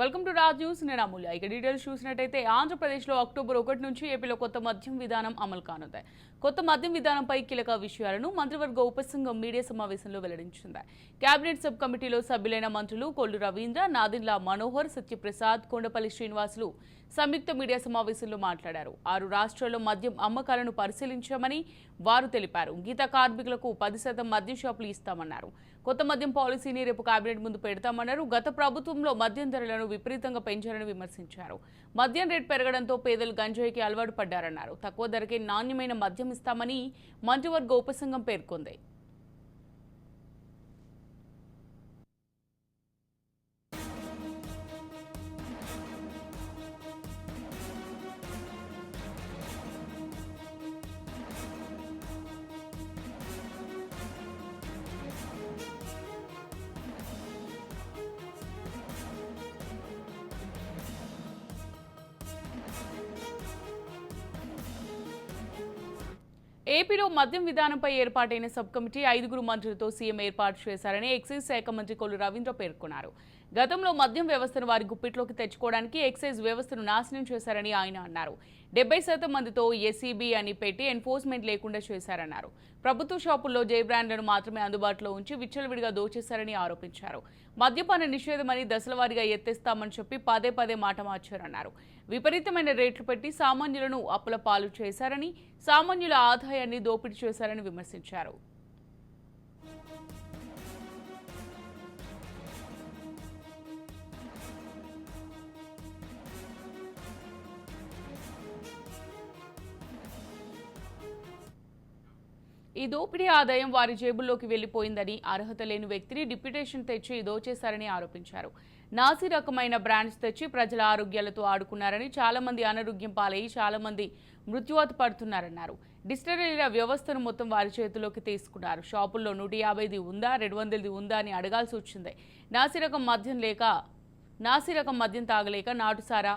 Welcome to Raj news. నేను అమూల్య. ఇక details చూసినట్టయితే ఆంధ్రప్రదేశ్లో అక్టోబర్ ఒకటి నుంచి ఏపీలో కొత్త మద్యం విధానం అమలు కానుంది. కొత్త మద్యం విధానంపై కీలక విషయాలను మంత్రివర్గ ఉపసంఘం మీడియా సమావేశంలో వెల్లడించింది. కేబినెట్ సబ్ కమిటీలో సభ్యులైన మంత్రులు కొల్లు రవీంద్ర నాదిన్లా మనోహర్ సత్యప్రసాద్ కొండపల్లి శ్రీనివాసులు సంయుక్త మీడియా సమావేశంలో మాట్లాడారు. ఆరు రాష్ట్రాల్లో మద్యం అమ్మకాలను పరిశీలించామని వారు తెలిపారు. గీత కార్మికులకు పది శాతం మద్యం షాపులు ఇస్తామన్నారు. కొత్త మద్యం పాలసీని రేపు కేబినెట్ ముందు పెడతామన్నారు. గత ప్రభుత్వంలో మద్యం ధరలను విపరీతంగా పెంచారని విమర్శించారు. మద్యం రేటు పెరగడంతో పేదలు గంజాయికి అలవాటు పడ్డారన్నారు. తక్కువ ధరకే నాణ్యమైన మద్యం ఇస్తామని మంత్రివర్గ ఉపసంఘం పేర్కొంది. ఏపీలో మద్యం విధానంపై ఏర్పాటైన సబ్ కమిటీ ఐదుగురు మంత్రులతో సీఎం ఏర్పాటు చేశారని ఎక్సైజ్ శాఖ మంత్రి కొల్లు రవీంద్ర పేర్కొన్నారు. గతంలో మద్యం వ్యవస్థను వారి గుప్పిట్లోకి తెచ్చుకోవడానికి ఎక్సైజ్ వ్యవస్థను నాశనం చేశారని ఆయన అన్నారు. డెబ్బై శాతం మందితో ఎస్సీబీ అని పెట్టి ఎన్ఫోర్స్మెంట్ లేకుండా చేశారన్నారు. ప్రభుత్వ షాపుల్లో జై బ్రాండ్లను మాత్రమే అందుబాటులో ఉంచి విచ్చలవిడిగా దోచేశారని ఆరోపించారు. మద్యపాన నిషేధమని దశలవారీగా ఎత్తేస్తామని చెప్పి పదే పదే మాట మార్చారన్నారు. విపరీతమైన రేట్లు పెట్టి సామాన్యులను అప్పుల పాలు చేశారని సామాన్యుల ఆదాయాన్ని దోపిడీ చేశారని విమర్శించారు. ఈ దోపిడీ ఆదాయం వారి జేబుల్లోకి వెళ్ళిపోయిందని అర్హత లేని వ్యక్తిని డిప్యుటేషన్ తెచ్చి దోచేశారని ఆరోపించారు. నాసి రకమైన బ్రాండ్స్ తెచ్చి ప్రజల ఆరోగ్యాలతో ఆడుకున్నారని చాలా మంది అనారోగ్యం పాలయ్యి చాలా మంది మృత్యువాత పడుతున్నారన్నారు. డిస్టరీల వ్యవస్థను మొత్తం వారి చేతిలోకి తీసుకున్నారు. షాపుల్లో నూట యాభైది ఉందా రెండు వందలది ఉందా అని అడగాల్సి వచ్చింది. నాసిరకం మద్యం లేక నాసిరకం మద్యం తాగలేక నాటుసారా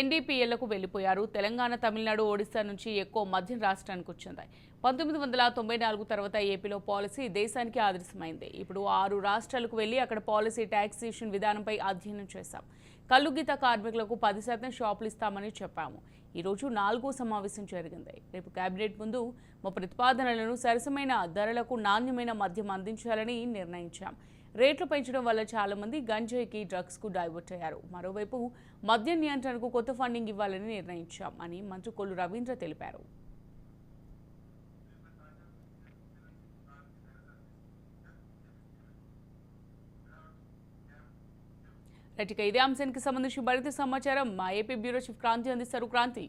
ఎన్డీపీఎల్లకు వెళ్ళిపోయారు తెలంగాణ తమిళనాడు ఒడిశా నుంచి ఎక్కువ మద్యం రాష్ట్రానికి వచ్చింది. పంతొమ్మిది వందల తొంభై నాలుగు తర్వాత ఏపీలో పాలసీ దేశానికి ఆదర్శమైంది. ఇప్పుడు ఆరు రాష్ట్రాలకు వెళ్ళి అక్కడ పాలసీ ట్యాక్సేషన్ విధానంపై అధ్యయనం చేశాం. కల్లుగీత కార్మికులకు పది శాతం షాపులు ఇస్తామని చెప్పాము. ఈరోజు నాలుగో సమావేశం జరిగింది. రేపు కేబినెట్ ముందు మా ప్రతిపాదనలను సరసమైన ధరలకు నాణ్యమైన మద్యం అందించాలని నిర్ణయించాం. రేట్లు పెంచడం వల్ల చాలా మంది గంజాయికి డ్రగ్స్కు డైవర్ట్ అయ్యారు. మరోవైపు మద్య నియంత్రణకు కొత్త ఫండింగ్ ఇవ్వాలని నిర్ణయించాం అని మంత్రి కొల్లు రవీంద్ర తెలిపారు. రైట్ ఇక ఇదే అంశానికి సంబంధించి మరింత సమాచారం మా ఏపీ బ్యూరో చీఫ్ క్రాంతి అందిస్తారు. క్రాంతి.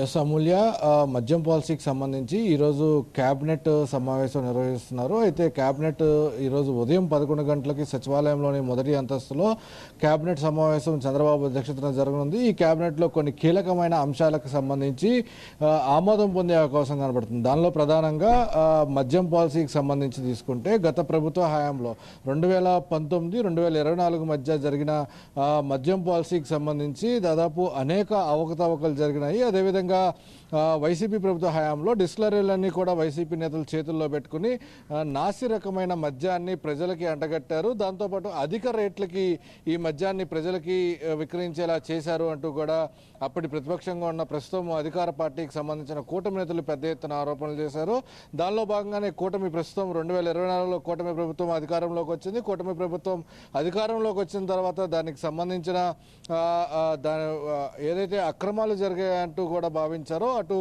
ఎస్ అమూల్య మద్యం పాలసీకి సంబంధించి ఈరోజు క్యాబినెట్ uh, సమావేశం నిర్వహిస్తున్నారు. అయితే క్యాబినెట్ uh, ఈరోజు ఉదయం పదకొండు గంటలకి సచివాలయంలోని మొదటి అంతస్తులో క్యాబినెట్ సమావేశం చంద్రబాబు అధ్యక్షతన జరగనుంది. ఈ క్యాబినెట్లో కొన్ని కీలకమైన అంశాలకు సంబంధించి uh, ఆమోదం పొందే అవకాశం కనబడుతుంది. దానిలో ప్రధానంగా మద్యం పాలసీకి సంబంధించి తీసుకుంటే గత ప్రభుత్వ హయాంలో రెండు వేల పంతొమ్మిది రెండు వేల ఇరవై నాలుగు మధ్య జరిగిన మద్యం పాలసీకి సంబంధించి దాదాపు అనేక అవకతవకలు జరిగినాయి. అదేవిధంగా ఆ, వైసీపీ ప్రభుత్వ హయాంలో డిస్లరీలన్నీ కూడా వైసీపీ నేతలు చేతుల్లో పెట్టుకుని నాసి రకమైన మద్యాన్ని ప్రజలకి అంటగట్టారు. దాంతోపాటు అధిక రేట్లకి ఈ మద్యాన్ని ప్రజలకి విక్రయించేలా చేశారు అంటూ కూడా అప్పటి ప్రతిపక్షంగా ఉన్న ప్రస్తుతం అధికార పార్టీకి సంబంధించిన కూటమి నేతలు పెద్ద ఎత్తున ఆరోపణలు చేశారు. దానిలో భాగంగానే కూటమి ప్రస్తుతం రెండు వేల ఇరవై నాలుగులో కూటమి ప్రభుత్వం అధికారంలోకి వచ్చింది. కూటమి ప్రభుత్వం అధికారంలోకి వచ్చిన తర్వాత దానికి సంబంధించిన దాని ఏదైతే అక్రమాలు జరిగాయంటూ కూడా భావించారో అటు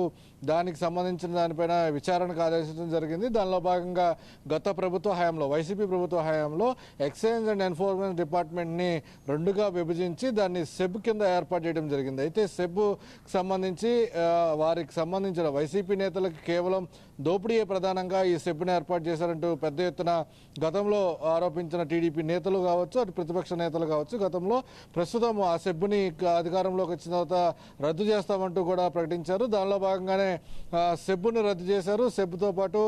దానికి సంబంధించిన దానిపైన విచారణకు ఆదేశించడం జరిగింది. దానిలో భాగంగా గత ప్రభుత్వ హయాంలో వైసీపీ ప్రభుత్వ హయాంలో ఎక్సైజ్ అండ్ ఎన్ఫోర్స్మెంట్ డిపార్ట్మెంట్ని రెండుగా విభజించి దాన్ని సెబ్ కింద ఏర్పాటు చేయడం జరిగింది. అయితే సెబ్ సంబంధించి వారికి సంబంధించిన వైసీపీ నేతలకు కేవలం దోపిడీయే ప్రధానంగా ఈ సెబ్ను ఏర్పాటు చేశారంటూ పెద్ద ఎత్తున గతంలో ఆరోపించిన టీడీపీ నేతలు కావచ్చు అటు ప్రతిపక్ష నేతలు కావచ్చు గతంలో ప్రస్తుతం ఆ సెబ్ని అధికారంలోకి వచ్చిన తర్వాత రద్దు చేస్తామంటూ కూడా ప్రకటించారు. దానిలో భాగంగానే సెబ్బును రద్దు చేశారు. సెబ్బుతో పాటు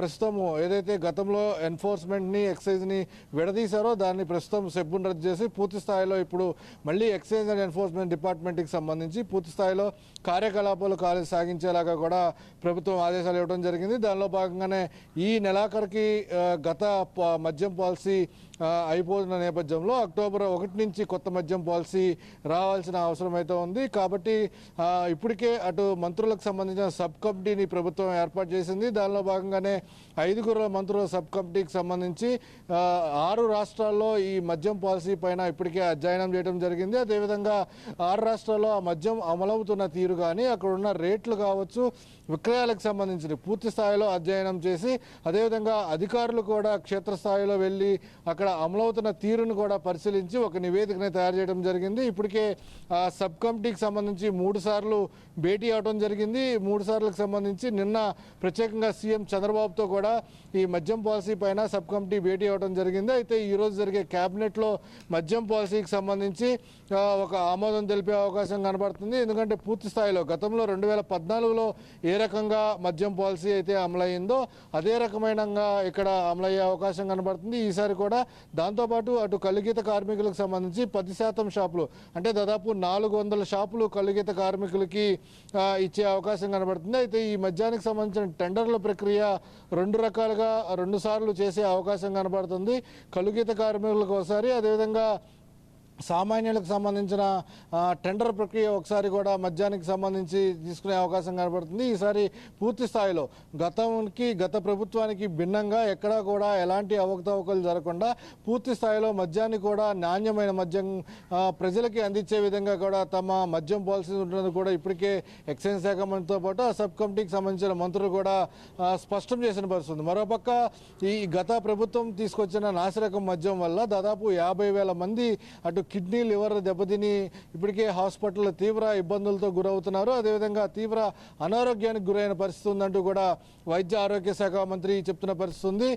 ప్రస్తుతము ప్రస్తుతం ఏదైతే గతంలో ఎన్ఫోర్స్మెంట్ని ఎక్సైజ్ని విడదీశారో దాన్ని ప్రస్తుతం సెబ్బును రద్దు చేసి పూర్తి స్థాయిలో ఇప్పుడు మళ్ళీ ఎక్సైజ్ అండ్ ఎన్ఫోర్స్మెంట్ డిపార్ట్మెంట్కి సంబంధించి పూర్తి స్థాయిలో కార్యకలాపాలు కాలే సాగించేలాగా కూడా ప్రభుత్వం ఆదేశాలు ఇవ్వడం జరిగింది. దానిలో భాగంగానే ఈ నెలాఖరికి గత మద్యం పాలసీ అయిపోతున్న నేపథ్యంలో అక్టోబర్ ఒకటి నుంచి కొత్త మద్యం పాలసీ రావాల్సిన అవసరం అయితే ఉంది. కాబట్టి ఇప్పటికే అటు మంత్రులకు సంబంధించిన సబ్ కమిటీని ప్రభుత్వం ఏర్పాటు చేసింది. దానిలో భాగంగానే ఐదుగురు మంత్రుల సబ్ కమిటీకి సంబంధించి ఆరు రాష్ట్రాల్లో ఈ మద్యం పాలసీ పైన ఇప్పటికే అధ్యయనం చేయడం జరిగింది. అదేవిధంగా ఆరు రాష్ట్రాల్లో ఆ మద్యం అమలవుతున్న తీరు కానీ అక్కడ ఉన్న రేట్లు కావచ్చు విక్రయాలకు సంబంధించిన పూర్తి స్థాయిలో అధ్యయనం చేసి అదేవిధంగా అధికారులు కూడా క్షేత్రస్థాయిలో వెళ్ళి అక్కడ అమలవుతున్న తీరును కూడా పరిశీలించి ఒక నివేదికని తయారు చేయడం జరిగింది. ఇప్పటికే ఆ సబ్ కమిటీకి సంబంధించి మూడు సార్లు భేటీ అవడం జరిగింది. మూడు సార్లకు సంబంధించి నిన్న ప్రత్యేకంగా సీఎం చంద్రబాబుతో కూడా ఈ మద్యం పాలసీ పైన సబ్ కమిటీ భేటీ అవడం జరిగింది. అయితే ఈరోజు జరిగే క్యాబినెట్లో మద్యం పాలసీకి సంబంధించి ఒక ఆమోదం తెలిపే అవకాశం కనబడుతుంది. ఎందుకంటే పూర్తి స్థాయిలో గతంలో రెండు వేల పద్నాలుగులో ఏ రకంగా మద్యం పాలసీ అయితే అమలయ్యిందో అదే రకమైనగా ఇక్కడ అమలయ్యే అవకాశం కనబడుతుంది. ఈసారి కూడా దాంతోపాటు అటు కలుగీత కార్మికులకు సంబంధించి పది శాతం షాపులు అంటే దాదాపు నాలుగు వందల షాపులు కలుగీత కార్మికులకి ఇచ్చే అవకాశం కనబడుతుంది. అయితే ఈ మద్యానికి సంబంధించిన టెండర్ల ప్రక్రియ రెండు రకాలుగా రెండు సార్లు చేసే అవకాశం కనబడుతుంది. కలుగీత కార్మికులకు ఒకసారి అదేవిధంగా సామాన్యులకు సంబంధించిన టెండర్ ప్రక్రియ ఒకసారి కూడా మద్యానికి సంబంధించి తీసుకునే అవకాశం కనబడుతుంది. ఈసారి పూర్తి స్థాయిలో గతంకి గత ప్రభుత్వానికి భిన్నంగా ఎక్కడా కూడా ఎలాంటి అవకతవకలు జరగకుండా పూర్తి స్థాయిలో మద్యాన్ని కూడా నాణ్యమైన మద్యం ప్రజలకి అందించే విధంగా కూడా తమ మద్యం పాలసీ ఉంటున్నది కూడా ఇప్పటికే ఎక్సైజ్ శాఖ మంత్రితో పాటు సబ్ కమిటీకి సంబంధించిన మంత్రులు కూడా స్పష్టం చేసిన పరిస్థితుంది మరోపక్క ఈ గత ప్రభుత్వం తీసుకొచ్చిన నాసిరకం మద్యం వల్ల దాదాపు యాభై వేల మంది అటు కిడ్నీ లివర్ దెబ్బతిని ఇప్పటికే హాస్పిటల్లో తీవ్ర ఇబ్బందులతో గురవుతున్నారు. అదేవిధంగా తీవ్ర అనారోగ్యానికి గురైన పరిస్థితి ఉందంటూ కూడా వైద్య ఆరోగ్య శాఖ మంత్రి చెప్తున్న పరిస్థితి ఉంది.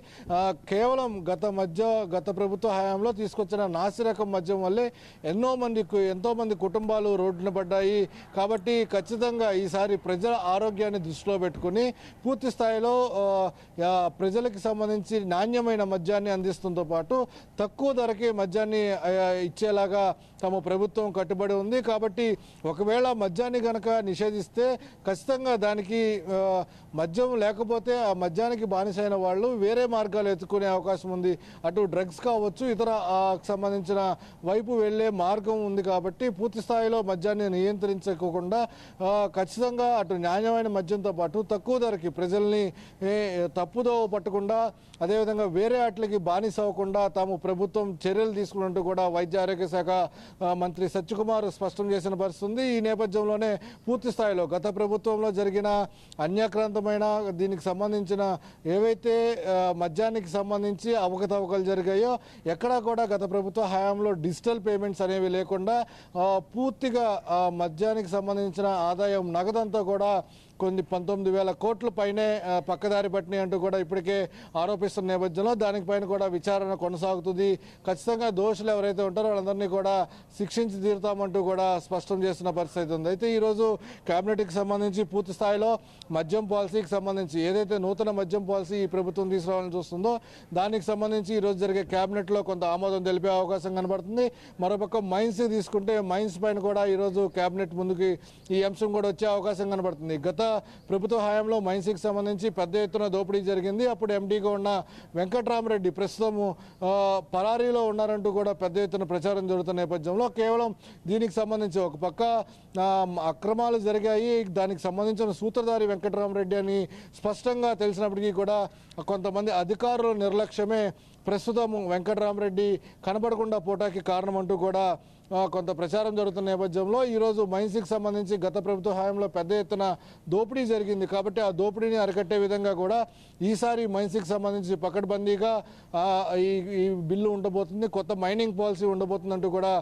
కేవలం గత మధ్య గత ప్రభుత్వ హయాంలో తీసుకొచ్చిన నాసిరకం మద్యం వల్లే ఎన్నో మంది ఎంతో మంది కుటుంబాలు రోడ్డున పడ్డాయి. కాబట్టి ఖచ్చితంగా ఈసారి ప్రజల ఆరోగ్యాన్ని దృష్టిలో పెట్టుకుని పూర్తి స్థాయిలో ప్రజలకు సంబంధించి నాణ్యమైన మద్యాన్ని అందిస్తుంతో పాటు తక్కువ ధరకే మద్యాన్ని ఇచ్చేలా ఉండేలాగా తమ ప్రభుత్వం కట్టుబడి ఉంది. కాబట్టి ఒకవేళ మద్యాన్ని కనుక నిషేధిస్తే ఖచ్చితంగా దానికి మద్యం లేకపోతే ఆ మద్యానికి బానిసైన వాళ్ళు వేరే మార్గాలు ఎత్తుకునే అవకాశం ఉంది. అటు డ్రగ్స్ కావచ్చు ఇతర సంబంధించిన వైపు వెళ్ళే మార్గం ఉంది కాబట్టి పూర్తి స్థాయిలో మద్యాన్ని నియంత్రించకుండా ఖచ్చితంగా అటు న్యాయమైన మద్యంతో పాటు తక్కువ ధరకి ప్రజల్ని తప్పుదోవ పట్టకుండా అదేవిధంగా వేరే వాటికి బానిస అవ్వకుండా తాము ప్రభుత్వం చర్యలు తీసుకున్నట్టు కూడా వైద్య ఆరోగ్య శాఖ మంత్రి సత్యకుమార్ స్పష్టం చేసిన పరిస్థితుంది. ఈ నేపథ్యంలోనే పూర్తి స్థాయిలో గత ప్రభుత్వంలో జరిగిన అన్యాక్రాంతమైన దీనికి సంబంధించిన ఏవైతే మద్యానికి సంబంధించి అవకతవకలు జరిగాయో ఎక్కడా కూడా గత ప్రభుత్వ హయాంలో డిజిటల్ పేమెంట్స్ అనేవి లేకుండా పూర్తిగా మద్యానికి సంబంధించిన ఆదాయం నగదంతా కూడా కొన్ని పంతొమ్మిది వేల కోట్ల పైనే పక్కదారి పట్టినాయి అంటూ కూడా ఇప్పటికే ఆరోపిస్తున్న నేపథ్యంలో దానిపైన కూడా విచారణ కొనసాగుతుంది. ఖచ్చితంగా దోషులు ఎవరైతే ఉంటారో వాళ్ళందరినీ కూడా శిక్షించి తీరుతామంటూ కూడా స్పష్టం చేస్తున్న పరిస్థితి ఉంది. అయితే ఈరోజు క్యాబినెట్కి సంబంధించి పూర్తి స్థాయిలో మద్యం పాలసీకి సంబంధించి ఏదైతే నూతన మద్యం పాలసీ ఈ ప్రభుత్వం తీసుకురావాలని చూస్తుందో దానికి సంబంధించి ఈరోజు జరిగే క్యాబినెట్లో కొంత ఆమోదం తెలిపే అవకాశం కనబడుతుంది. మరోపక్క మైన్స్ తీసుకుంటే మైన్స్ పైన కూడా ఈరోజు క్యాబినెట్ ముందుకి ఈ అంశం కూడా వచ్చే అవకాశం కనబడుతుంది. గత ప్రభుత్వ హయాంలో మైన్స్కి సంబంధించి పెద్ద ఎత్తున దోపిడీ జరిగింది. అప్పుడు ఎండీగా ఉన్న వెంకట్రామరెడ్డి ప్రస్తుతము పరారీలో ఉన్నారంటూ కూడా పెద్ద ఎత్తున ప్రచారం జరుగుతున్న నేపథ్యంలో కేవలం దీనికి సంబంధించి ఒక పక్క అక్రమాలు జరిగాయి. దానికి సంబంధించిన సూత్రధారి వెంకటరామరెడ్డి అని స్పష్టంగా తెలిసినప్పటికీ కూడా కొంతమంది అధికారుల నిర్లక్ష్యమే ప్రస్తుతం వెంకటరామరెడ్డి కనపడకుండా పోటాకి కారణం అంటూ కూడా కొంత ప్రచారం జరుగుతున్న నేపథ్యంలో ఈరోజు మైన్స్కి సంబంధించి గత ప్రభుత్వ హయాంలో పెద్ద ఎత్తున దోపిడీ జరిగింది. కాబట్టి ఆ దోపిడీని అరికట్టే విధంగా కూడా ఈసారి మైన్స్కి సంబంధించి పకడ్బందీగా ఈ ఈ బిల్లు ఉండబోతుంది. కొత్త మైనింగ్ పాలసీ ఉండబోతుందంటూ కూడా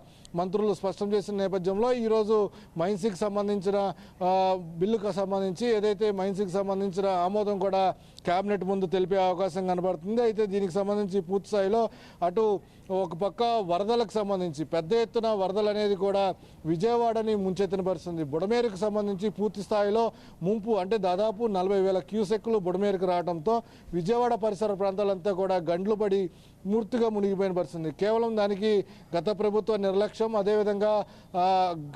మంత్రులు స్పష్టం చేసిన నేపథ్యంలో ఈరోజు మైన్స్కి సంబంధించిన బిల్లుకు సంబంధించి ఏదైతే మైన్స్కి సంబంధించిన ఆమోదం కూడా కేబినెట్ ముందు తెలిపే అవకాశం కనబడుతుంది. అయితే దీనికి సంబంధించి పూర్తి స్థాయిలో అటు ఒక పక్క వరదలకు సంబంధించి పెద్ద ఎత్తున వరదలు అనేది కూడా విజయవాడని ముంచెత్తిన పరిస్థితుంది బుడమేరుకు సంబంధించి పూర్తి స్థాయిలో ముంపు అంటే దాదాపు నలభై వేల క్యూసెక్లు బుడమేరుకు రావడంతో విజయవాడ పరిసర ప్రాంతాలంతా కూడా గండ్లు పడి మూర్తిగా మునిగిపోయిన పరిస్థితి. కేవలం దానికి గత ప్రభుత్వ నిర్లక్ష్యం అదేవిధంగా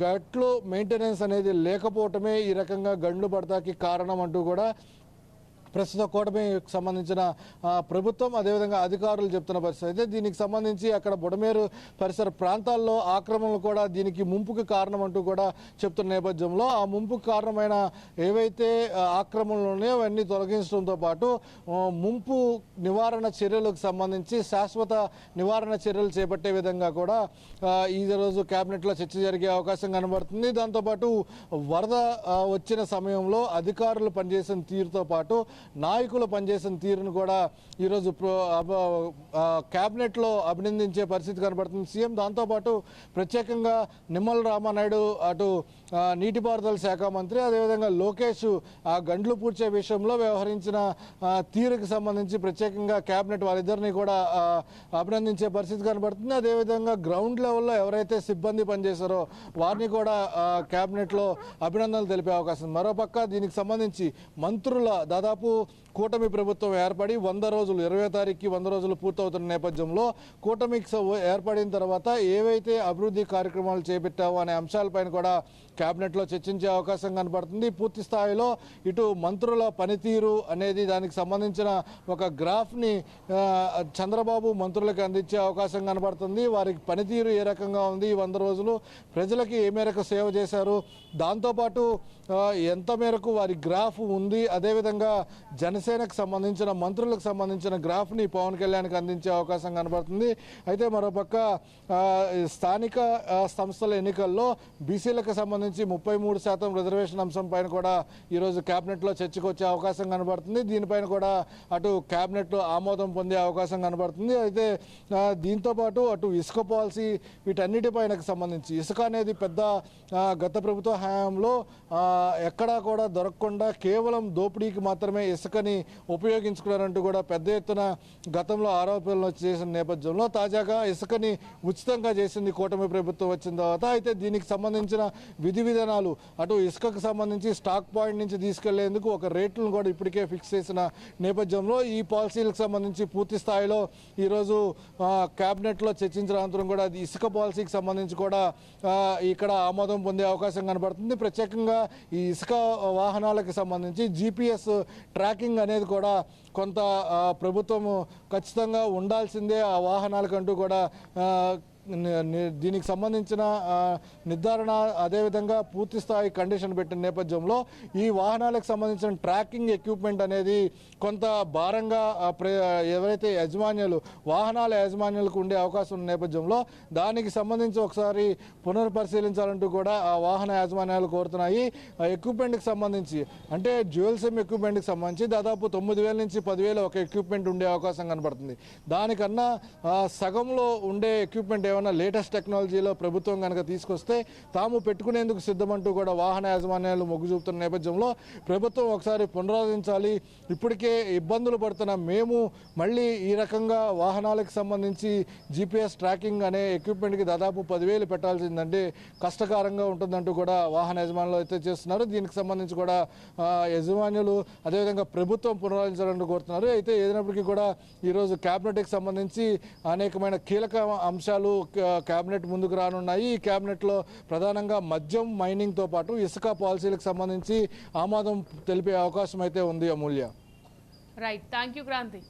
గట్లు మెయింటెనెన్స్ అనేది లేకపోవటమే ఈ రకంగా గండ్లు పడతాకి కారణం అంటూ కూడా ప్రస్తుత కూటమికి సంబంధించిన ప్రభుత్వం అదేవిధంగా అధికారులు చెప్తున్న పరిస్థితి. అయితే దీనికి సంబంధించి అక్కడ బుడమేరు పరిసర ప్రాంతాల్లో ఆక్రమణలు కూడా దీనికి ముంపుకు కారణం అంటూ కూడా చెప్తున్న నేపథ్యంలో ఆ ముంపుకు కారణమైన ఏవైతే ఆక్రమణలు ఉన్నాయో అవన్నీ తొలగించడంతో పాటు ముంపు నివారణ చర్యలకు సంబంధించి శాశ్వత నివారణ చర్యలు చేపట్టే విధంగా కూడా ఆ, ఈ రోజు క్యాబినెట్లో చర్చ జరిగే అవకాశం కనబడుతుంది. దాంతోపాటు వరద వచ్చిన సమయంలో అధికారులు పనిచేసిన తీరుతో పాటు నాయకులు పనిచేసిన తీరును కూడా ఈరోజు ప్రో అబ- కేబినెట్లో అభినందించే పరిస్థితి కనబడుతుంది. సీఎం దాంతోపాటు ప్రత్యేకంగా నిమ్మల రామానాయుడు అటు నీటిపారుదల శాఖ మంత్రి అదేవిధంగా లోకేష్ ఆ గండ్లు పూడ్చే విషయంలో వ్యవహరించిన తీరుకు సంబంధించి ప్రత్యేకంగా కేబినెట్ వాళ్ళిద్దరిని కూడా అభినందించే పరిస్థితి కనబడుతుంది. అదేవిధంగా గ్రౌండ్ లెవెల్లో ఎవరైతే సిబ్బంది పనిచేశారో వారిని కూడా క్యాబినెట్లో కేబినెట్లో అభినందనలు తెలిపే అవకాశం మరోపక్క దీనికి సంబంధించి మంత్రుల దాదాపు కూటమి ప్రభుత్వం ఏర్పడి వంద రోజులు ఇరవై తారీఖుకి వంద రోజులు పూర్తవుతున్న నేపథ్యంలో కూటమికి ఏర్పడిన తర్వాత ఏవైతే అభివృద్ధి కార్యక్రమాలు చేపట్టావో అనే అంశాలపైన కూడా కేబినెట్లో చర్చించే అవకాశం కనబడుతుంది. పూర్తి స్థాయిలో ఇటు మంత్రుల పనితీరు అనేది దానికి సంబంధించిన ఒక గ్రాఫ్ని చంద్రబాబు మంత్రులకు అందించే అవకాశం కనబడుతుంది. వారికి పనితీరు ఏ రకంగా ఉంది వంద రోజులు? ప్రజలకి ఏ మేరకు సేవ చేశారు? దాంతోపాటు ఎంత మేరకు వారి గ్రాఫ్ ఉంది? అదేవిధంగా జనసేనకు సంబంధించిన మంత్రులకు సంబంధించిన గ్రాఫ్ని పవన్ కళ్యాణ్కి అందించే అవకాశం కనబడుతుంది. అయితే మరోపక్క స్థానిక సంస్థల ఎన్నికల్లో బీసీలకు సంబంధించి ముప్పై మూడు శాతం రిజర్వేషన్ అంశం పైన కూడా ఈరోజు కేబినెట్లో చర్చకు వచ్చే అవకాశం కనబడుతుంది. దీనిపైన కూడా అటు క్యాబినెట్లో ఆమోదం పొందే అవకాశం కనబడుతుంది. అయితే దీంతోపాటు దీంతో పాటు అటు ఇసుక పాలసీ వీటన్నిటిపైనకు సంబంధించి ఇసుక అనేది పెద్ద గత ప్రభుత్వ హయాంలో ఎక్కడా కూడా దొరకకుండా కేవలం దోపిడీకి మాత్రమే ఇసుకని ఉపయోగించుకున్నారంటూ కూడా పెద్ద ఎత్తున గతంలో ఆరోపణలు చేసిన నేపథ్యంలో తాజాగా ఇసుకని ఉచితంగా చేసింది కూటమి ప్రభుత్వం వచ్చిన తర్వాత అయితే దీనికి సంబంధించిన విధి విధానాలు అటు ఇసుకకు సంబంధించి స్టాక్ పాయింట్ నుంచి తీసుకెళ్ళేందుకు ఒక రేట్లను కూడా ఇప్పటికే ఫిక్స్ చేసిన నేపథ్యంలో ఈ పాలసీలకు సంబంధించి పూర్తి స్థాయిలో ఈరోజు క్యాబినెట్లో చర్చించిన అనంతరం కూడా ఇసుక పాలసీకి సంబంధించి కూడా ఇక్కడ ఆమోదం పొందే అవకాశం కనబడుతుంది. ప్రత్యేకంగా ఈ ఇసుక వాహనాలకు సంబంధించి జీపీఎస్ ట్రాకింగ్ అనేది కూడా కొంత ప్రభుత్వము ఖచ్చితంగా ఉండాల్సిందే ఆ వాహనాలకంటూ కూడా దీనికి సంబంధించిన నిర్ధారణ అదేవిధంగా పూర్తి స్థాయి కండిషన్ పెట్టిన నేపథ్యంలో ఈ వాహనాలకు సంబంధించిన ట్రాకింగ్ ఎక్విప్మెంట్ అనేది కొంత భారంగా ఎవరైతే యజమాన్యులు వాహనాల యజమాన్యులకు ఉండే అవకాశం ఉన్న నేపథ్యంలో దానికి సంబంధించి ఒకసారి పునర్పరిశీలించాలంటూ కూడా ఆ వాహన యాజమాన్యాలు కోరుతున్నాయి. ఆ ఎక్విప్మెంట్కి సంబంధించి అంటే జ్యువెల్ సిమ్ ఎక్విప్మెంట్కి సంబంధించి దాదాపు తొమ్మిది వేల నుంచి పదివేల ఒక ఎక్విప్మెంట్ ఉండే అవకాశం కనబడుతుంది. దానికన్నా సగంలో ఉండే ఎక్విప్మెంట్ ఏమైనా లేటెస్ట్ టెక్నాలజీలో ప్రభుత్వం కనుక తీసుకొస్తే తాము పెట్టుకునేందుకు సిద్ధమంటూ కూడా వాహన యాజమాన్యాలు మొగ్గు చూపుతున్న నేపథ్యంలో ప్రభుత్వం ఒకసారి పునరాదించాలి ఇప్పటికే ఇబ్బందులు పడుతున్న మేము మళ్ళీ ఈ రకంగా వాహనాలకు సంబంధించి జీపీఎస్ ట్రాకింగ్ అనే ఎక్విప్మెంట్కి దాదాపు పదివేలు పెట్టాల్సిందంటే కష్టకరంగా ఉంటుందంటూ కూడా వాహన యజమానులు అయితే చేస్తున్నారు. దీనికి సంబంధించి కూడా యజమానులు అదేవిధంగా ప్రభుత్వం పునరాదించాలని కోరుతున్నారు. అయితే ఏదైనప్పటికీ కూడా ఈరోజు క్యాబినెట్కి సంబంధించి అనేకమైన కీలక అంశాలు క్యాబినెట్ ముందుకు రానున్నాయి. ఈ క్యాబినెట్లో ప్రధానంగా మద్యం మైనింగ్తో పాటు ఇసుక పాలసీలకు సంబంధించి ఆమోదం తెలిపే అవకాశం అయితే ఉంది Amulya. Right thank you Kranthi